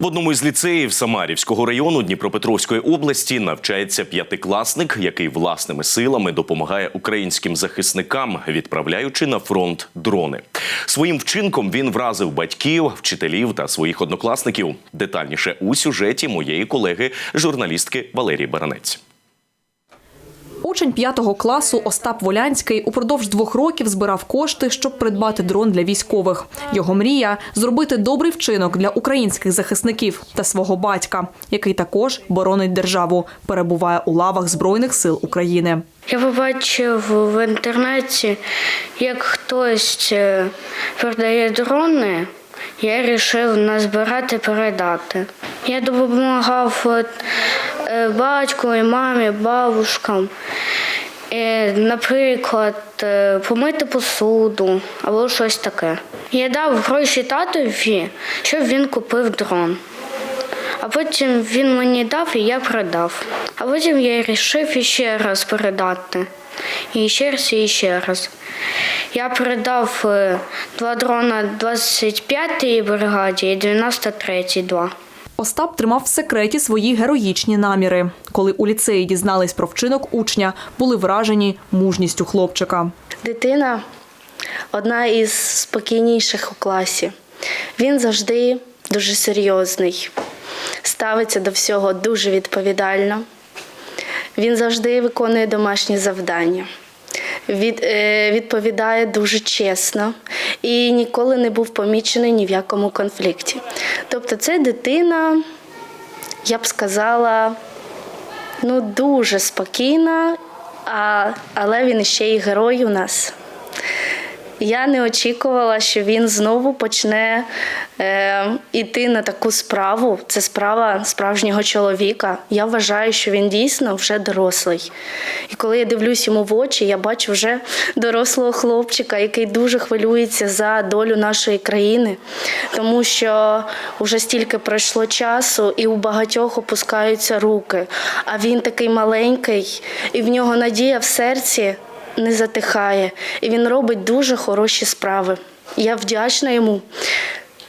В одному із ліцеїв Самарівського району Дніпропетровської області навчається п'ятикласник, який власними силами допомагає українським захисникам, відправляючи на фронт дрони. Своїм вчинком він вразив батьків, вчителів та своїх однокласників. Детальніше у сюжеті моєї колеги, журналістки Валерії Баранець. Учень п'ятого класу Остап Волянський упродовж двох років збирав кошти, щоб придбати дрон для військових. Його мрія зробити добрий вчинок для українських захисників та свого батька, який також боронить державу, перебуває у лавах збройних сил України. Я побачив в інтернеті, як хтось е, продає дрони. Я вирішив назбирати передати. Я допомагав батьку, і мамі, бабушкам. Е, Наприклад, е, помити посуду або щось таке. Я дав гроші татові, щоб він купив дрон. А потім він мені дав і я продав. А потім я вирішив іще раз передати. І ще раз, і ще раз. Я передав е, два дрона 25-й бригаді і 93-й два. Остап тримав в секреті свої героїчні наміри. Коли у ліцеї дізнались про вчинок учня, були вражені мужністю хлопчика. Дитина одна із спокійніших у класі. Він завжди дуже серйозний, ставиться до всього дуже відповідально. Він завжди виконує домашні завдання. Від, е, відповідає дуже чесно і ніколи не був помічений ні в якому конфлікті. Тобто, це дитина, я б сказала, ну дуже спокійна, а, але він ще й герой у нас. Я не очікувала, що він знову почне е, іти на таку справу. Це справа справжнього чоловіка. Я вважаю, що він дійсно вже дорослий. І коли я дивлюсь йому в очі, я бачу вже дорослого хлопчика, який дуже хвилюється за долю нашої країни, тому що вже стільки пройшло часу, і у багатьох опускаються руки. А він такий маленький, і в нього надія в серці не затихає, і він робить дуже хороші справи. Я вдячна йому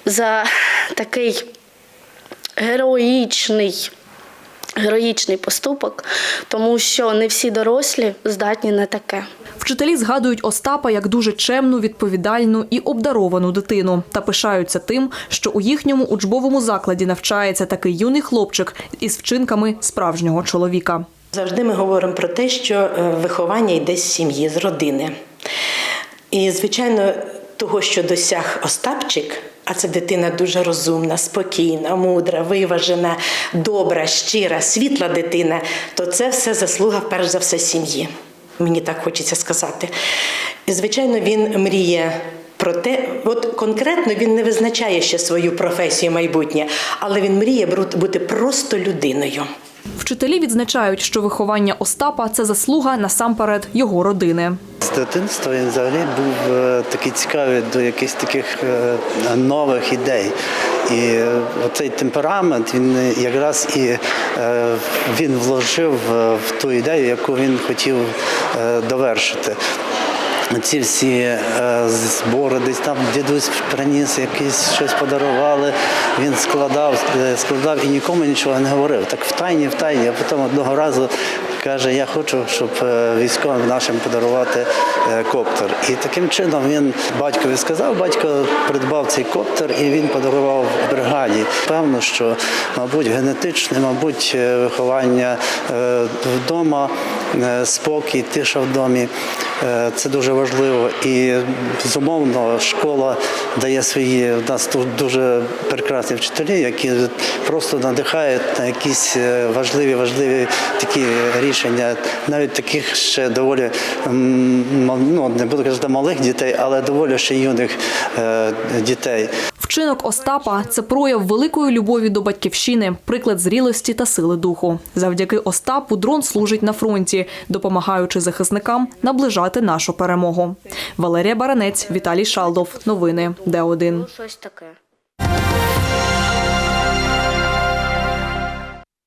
за такий героїчний, героїчний поступок, тому що не всі дорослі здатні на таке. Вчителі згадують Остапа як дуже чемну, відповідальну і обдаровану дитину та пишаються тим, що у їхньому учбовому закладі навчається такий юний хлопчик із вчинками справжнього чоловіка. Завжди ми говоримо про те, що е, виховання йде з сім'ї, з родини. І, звичайно, того, що досяг Остапчик, а це дитина дуже розумна, спокійна, мудра, виважена, добра, щира, світла дитина, то це все заслуга, перш за все, сім'ї. Мені так хочеться сказати. І, звичайно, він мріє. Про те, от конкретно він не визначає ще свою професію майбутнє, але він мріє бути просто людиною. Вчителі відзначають, що виховання Остапа це заслуга насамперед його родини. З дитинства він взагалі був е, такий цікавий до якихось таких е, нових ідей. І е, оцей темперамент він якраз і він вложив в ту ідею, яку він хотів довершити. Ці всі е, збори, десь там дідусь приніс якісь щось подарували. Він складав, е, складав і нікому нічого не говорив. Так в тайні, в тайні. А потім одного разу каже: Я хочу, щоб е, військовим нашим подарувати коптер. І таким чином він батькові сказав, батько придбав цей коптер і він подарував бригаді. Певно, що, мабуть, генетичне, мабуть, е, виховання е, вдома, е, спокій, тиша в домі. Е, Це дуже важливо. І безумовно школа дає свої в нас тут дуже прекрасні вчителі, які просто надихають на якісь е, важливі, важливі такі рішення, навіть таких ще доволі ну не буду казати малих дітей, але доволі ще юних е, дітей. Вчинок Остапа це прояв великої любові до батьківщини, приклад зрілості та сили духу. Завдяки Остапу дрон служить на фронті, допомагаючи захисникам наближати нашу перемогу. Валерія Баранець, Віталій Шалдов. Новини Д1. Щось таке.